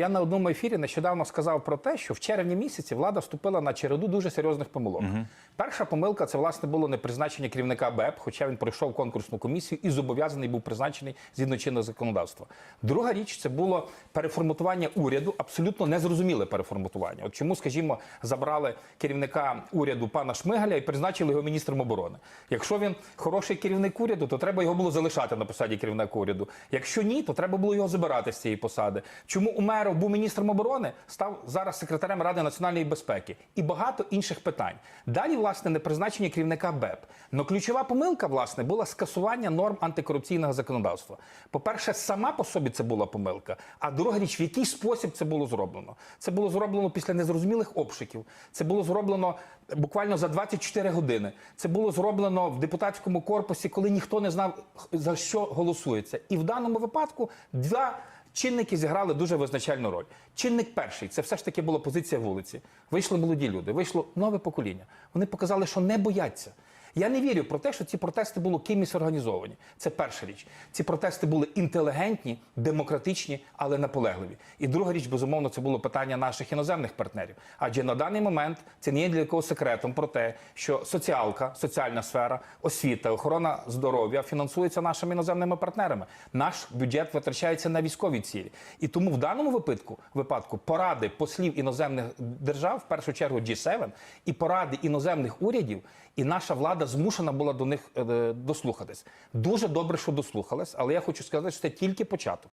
Я на одному ефірі нещодавно сказав про те, що в червні місяці влада вступила на череду дуже серйозних помилок. Перша помилка це власне було не призначення керівника БЕП, хоча він пройшов конкурсну комісію і зобов'язаний був призначений згідно чинного законодавства. Друга річ це було переформатування уряду, абсолютно незрозуміле переформатування. От чому, скажімо, забрали керівника уряду пана Шмигаля і призначили його міністром оборони. Якщо він хороший керівник уряду, то треба його було залишати на посаді керівника уряду. Якщо ні, то треба було його забирати з цієї посади. Чому Умеров був міністром оборони, став зараз секретарем Ради національної безпеки і багато інших питань. Далі, власне, не призначення керівника БЕП. Но ключова помилка, власне, була скасування норм антикорупційного законодавства. По-перше, сама по собі це була помилка. А друга річ, в який спосіб це було зроблено? Це було зроблено після незрозумілих обшуків. Це було зроблено буквально за 24 години. Це було зроблено в депутатському корпусі, коли ніхто не знав за що голосується. І в даному випадку два. Чинники зіграли дуже визначальну роль. Чинник перший це все ж таки була позиція вулиці. Вийшли молоді люди, вийшло нове покоління. Вони показали, що не бояться. Я не вірю про те, що ці протести були кимось організовані. Це перша річ. Ці протести були інтелігентні, демократичні, але наполегливі. І друга річ, безумовно, це було питання наших іноземних партнерів. Адже на даний момент це не є для кого секретом про те, що соціалка, соціальна сфера, освіта, охорона здоров'я фінансується нашими іноземними партнерами. Наш бюджет витрачається на військові цілі. І тому в даному випадку, випадку поради послів іноземних держав, в першу чергу G7, і поради іноземних урядів, і наша влада змушена була до них е, дослухатись. Дуже добре, що дослухалась, але я хочу сказати, що це тільки початок.